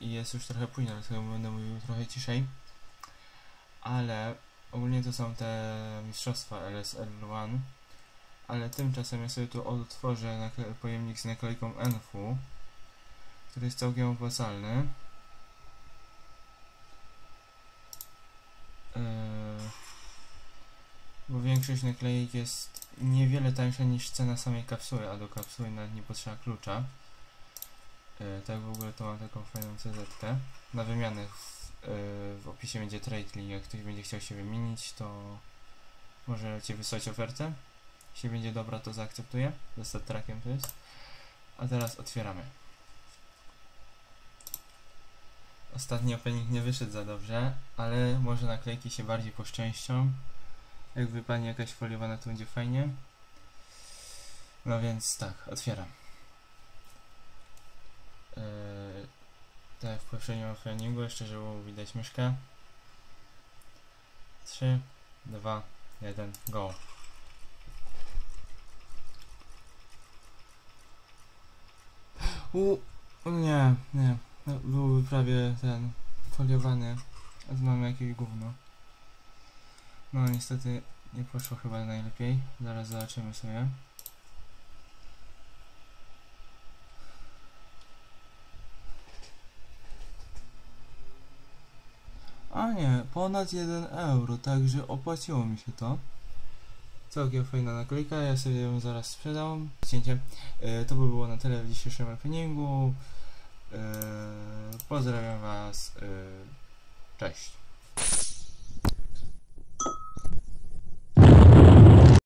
jest już trochę późno, dlatego będę mówił trochę ciszej. Ale ogólnie to są te mistrzostwa LSL1. Ale tymczasem ja sobie tu odtworzę pojemnik z naklejką NFU, który jest całkiem opłacalny. Yy, bo większość naklejek jest niewiele tańsza niż cena samej kapsuły, a do kapsuły nawet nie potrzeba klucza. Yy, tak w ogóle to mam taką fajną CZ. Na wymianę w, yy, w opisie będzie trade link, jak ktoś będzie chciał się wymienić, to możecie wysłać ofertę. Jeśli będzie dobra, to zaakceptuję. Ze stat trackiem to jest. A teraz otwieramy. Ostatni opening nie wyszedł za dobrze, ale może naklejki się bardziej poszczęścią. Jak wypadnie jakaś foliowana, to będzie fajnie. No więc tak, otwieram. Tak w poprzednim openingu, jeszcze żeby było widać myszkę. 3, 2, 1, go. U, nie, nie. No, byłby prawie ten foliowany, a tu mamy jakieś gówno. No niestety nie poszło chyba najlepiej. Zaraz zobaczymy sobie. A nie, ponad 1 euro, także opłaciło mi się to. Całkiem fajna naklejka, ja sobie ją zaraz sprzedam. Cięcie. E, to by było na tyle w dzisiejszym openingu. E, pozdrawiam Was. E, cześć.